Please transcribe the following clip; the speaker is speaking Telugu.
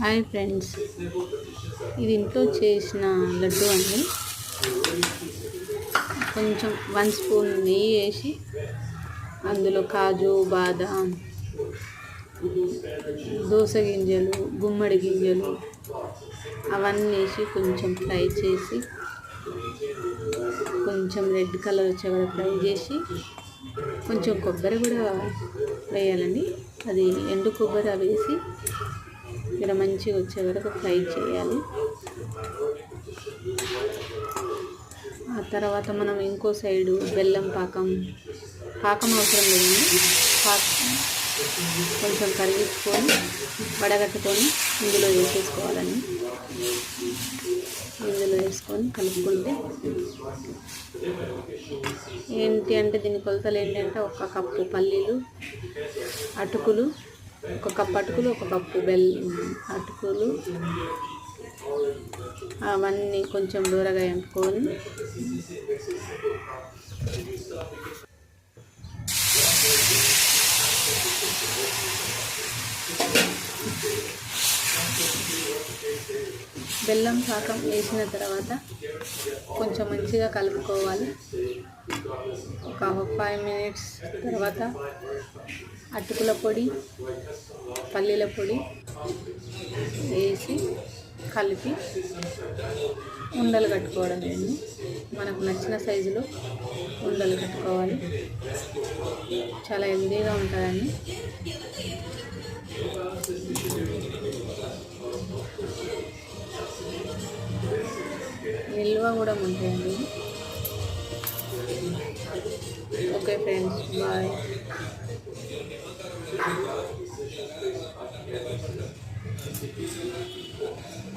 Hi friends. ఇది ఇంట్లో చేసిన లడ్డు అండి. కొంచెం వన్ స్పూన్ నెయ్యి వేసి అందులో కాజు బాదాం దోస గింజలు గుమ్మడి గింజలు అవన్నీ వేసి కొంచెం ఫ్రై చేసి కొంచెం రెడ్ కలర్ వచ్చే కూడా ఫ్రై చేసి కొంచెం కొబ్బరి కూడా వేయాలండి. అది ఎండు కొబ్బరి వేసి ఇక్కడ మంచిగా వచ్చే వరకు ఫ్రై చేయాలి. ఆ తర్వాత మనం ఇంకో సైడు బెల్లం పాకం పాకం అవసరం లేదండి పాకం కొంచెం కరిగించుకొని వడగట్టుకొని ఇందులో వేసేసుకోవాలండి. ఇందులో వేసుకొని కలుపుకుంటే ఏంటి అంటే దీని కొలతలు ఏంటంటే ఒక కప్పు పల్లీలు అటుకులు ఒక కప్పు అటుకులు ఒక కప్పు బెల్ అటుకులు. అవన్నీ కొంచెం దూరగా ఎంపుకొని బెల్లం పాకం వేసిన తర్వాత కొంచెం మంచిగా కలుపుకోవాలి. ఒక ఫైవ్ మినిట్స్ తర్వాత అటుకుల పొడి పల్లీల పొడి వేసి కలిపి ఉండలు కట్టుకోవడం అండి. మనకు నచ్చిన సైజులో ఉండలు కట్టుకోవాలి. చాలా హెల్దీగా ఉంటుందండి. నిల్వ కూడా ఉంటాయండి ఓకే ఫ్రెండ్స్ బాయ్.